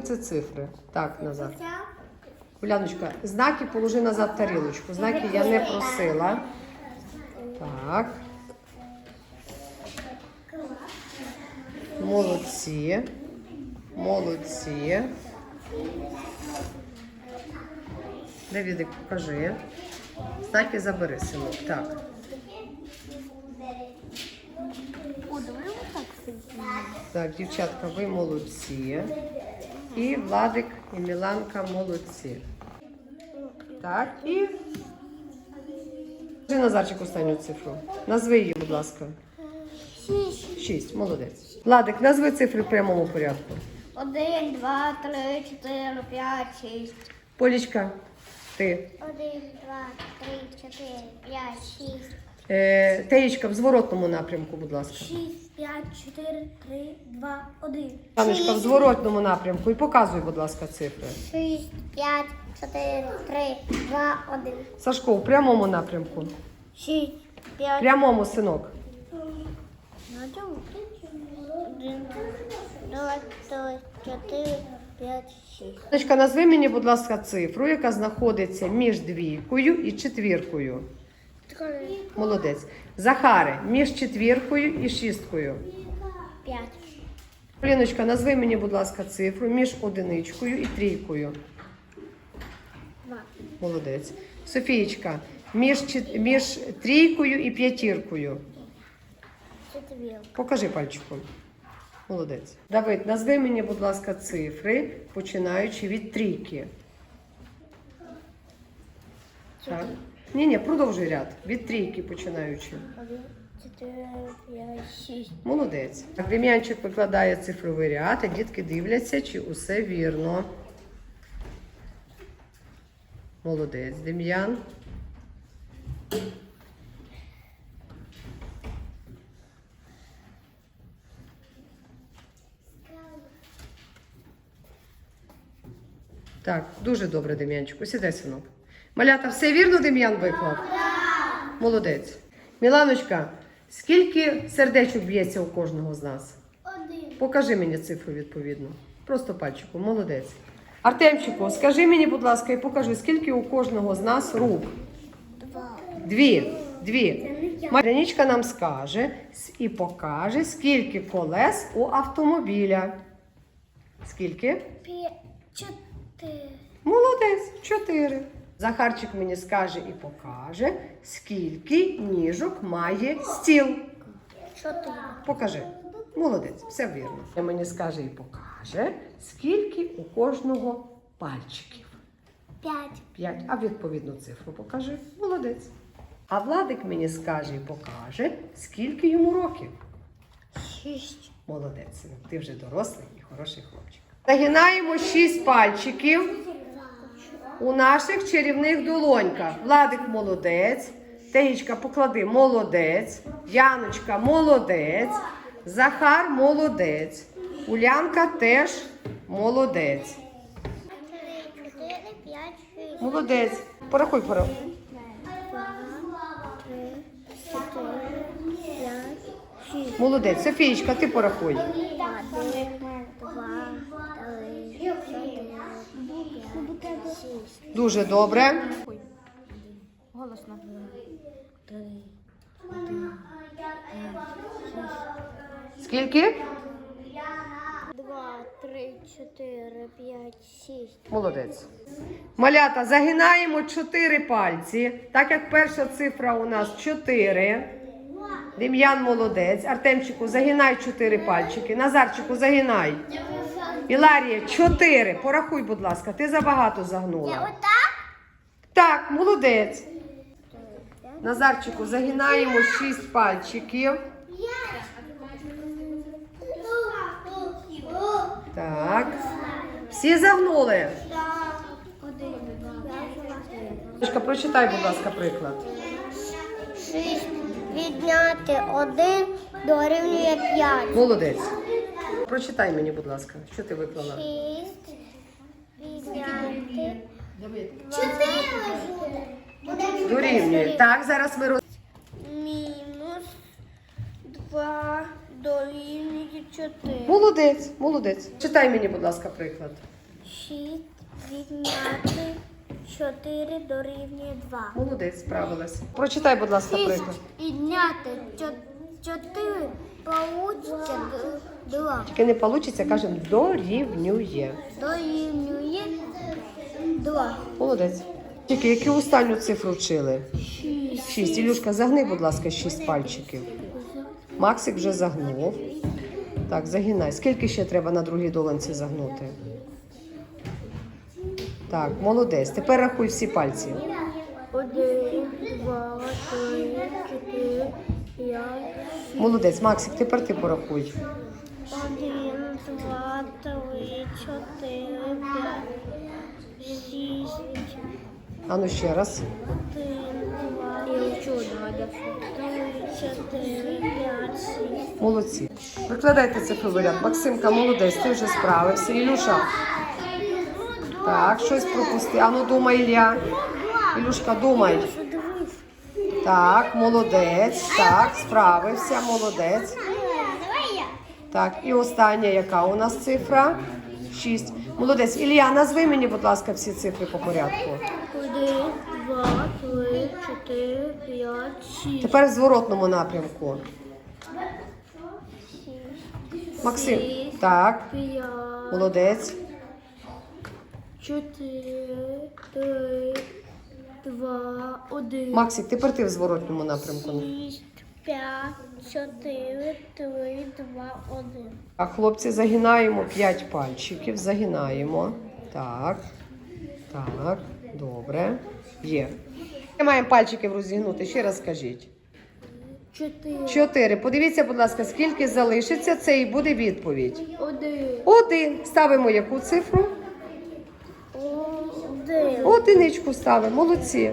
Це цифри. Так, назад. Уляночка, знаки положи назад тарілочку. Знаки я не просила. Так. Молодці. Молодці. Давідик, покажи. Знаки забери, синок. Так. Так, дівчатка, ви молодці. І Владик і Міланка молодці. Так, і. Скажи Назарчик останню цифру. Назви її, будь ласка. Шість. Шість, молодець. Владик, назви цифри в прямому порядку. Один, два, три, чотири, п'ять, шість. Полічка, ти. Один, два, три, чотири, п'ять, шість. Е, Теєчка, в зворотному напрямку, будь ласка. Шість, п'ять, чотири, три, два, один. Анечка, в зворотному напрямку. І показуй, будь ласка, цифри. Шість, п'ять, чотири, три, два, один. Сашко, в прямому напрямку. Шість, п'ять. Прямому, синок. Один, два, три, чотири, п'ять, шість. Анечка, назви мені, будь ласка, цифру, яка знаходиться між двійкою і четвіркою. Молодець. Захаре, між четвіркою і шісткою. п'ять. Поліночка, назви мені, будь ласка, цифру між одиничкою і трійкою. Два. Молодець. Софієчка, між, між трійкою і п'ятіркою. Четвірка. Покажи пальчиком. Молодець. Давид, назви мені, будь ласка, цифри, починаючи від трійки. Так. Ні, ні, продовжуй ряд. Від трійки починаючи. Один, чотири, п'ять, шість. Молодець. Дем'янчик викладає цифровий ряд, а дітки дивляться, чи усе вірно. Молодець, Дем'ян. Так, дуже добре, Дем'янчику. Сідай, синок. Малята, все вірно Дем'ян виклав? Молодець. Міланочка, скільки сердечок б'ється у кожного з нас? Один. Покажи мені цифру відповідно. Просто пальчику, молодець. Артемчику, скажи мені, будь ласка, і покажи, скільки у кожного з нас рук? Два. Дві. Дві. Марянічка нам скаже і покаже, скільки колес у автомобіля. Скільки? П'ять. Чотири. Молодець, чотири. Захарчик мені скаже і покаже, скільки ніжок має стіл. Чотири. Покажи. Молодець, все вірно. І мені скаже і покаже, скільки у кожного пальчиків. П'ять. П'ять. А відповідну цифру покажи. Молодець. А Владик мені скаже і покаже, скільки йому років. Шість. Молодець. Ти вже дорослий і хороший хлопчик. Загинаємо шість пальчиків у наших чарівних долоньках. Владик молодець. Теїчка, поклади молодець. Яночка молодець. Захар молодець. Улянка теж молодець. Молодець. Порахуй, порахуй. Молодець. Софієчка, ти порахуй. Один, два, три, чотири, п'ять, шість. Дуже добре. Голосно. Три, Скільки? два, три, чотири, п'ять, шість. Молодець. Малята, загинаємо чотири пальці. Так як перша цифра у нас чотири. Дем'ян молодець. Артемчику, загинай чотири пальчики. Назарчику, загинай. Іларія, чотири. Порахуй, будь ласка, ти забагато загнула. Отак? Так, молодець. Назарчику, загинаємо шість пальчиків. Так. Всі загнули. Дочка, прочитай, будь ласка, приклад. Шість відняти один дорівнює п'ять. Молодець. Прочитай мені, будь ласка, що ти виклала. Шість відняти. Чотири буде. Дорівнює. Так, зараз ми роз... Мінус два дорівнює чотири. Молодець, молодець. Читай мені, будь ласка, приклад. Шість відняти чотири дорівнює два. Молодець, справилась. Прочитай, будь ласка, приклад. відняти чотири получиться два. Тільки не вийде, кажемо дорівнює. Дорівнює два. Молодець. Тільки яку останню цифру вчили? Шість. Шість. Ілюшка, загни, будь ласка, шість пальчиків. Максик вже загнув. Так, загинай. Скільки ще треба на другій долонці загнути? Так, молодець. Тепер рахуй всі пальці. Один, два, три, чотири, п'ять, Молодець. Максик, тепер ти порахуй. Один, два, три, чотири, п'ять, шість, А ну ще раз. один, два, три, чотири, п'ять, шість. Молодці. Викладайте цифровий ряд. Максимка, молодець, ти вже справився. Ілюша. Так, щось пропусти. А ну думай, Ілля. Ілюшка, думай. Так, молодець. Так, справився, молодець. Так, і остання, яка у нас цифра? Шість. Молодець. Ілля, назви мені, будь ласка, всі цифри по порядку. Один, два, три, чотири, п'ять, шість. Тепер в зворотному напрямку. Максим. Так, молодець. чотири, три, два, один. Максик, тепер ти в зворотному напрямку. Шість, п'ять, чотири, три, два, один. А хлопці, загинаємо 5 пальчиків, загинаємо. Так, так, добре. Є. Ми маємо пальчиків розігнути, ще раз скажіть. Чотири, Чотири. Подивіться, будь ласка, скільки залишиться, це і буде відповідь. один, Один. Ставимо яку цифру? один. Одиничку ставимо. Молодці.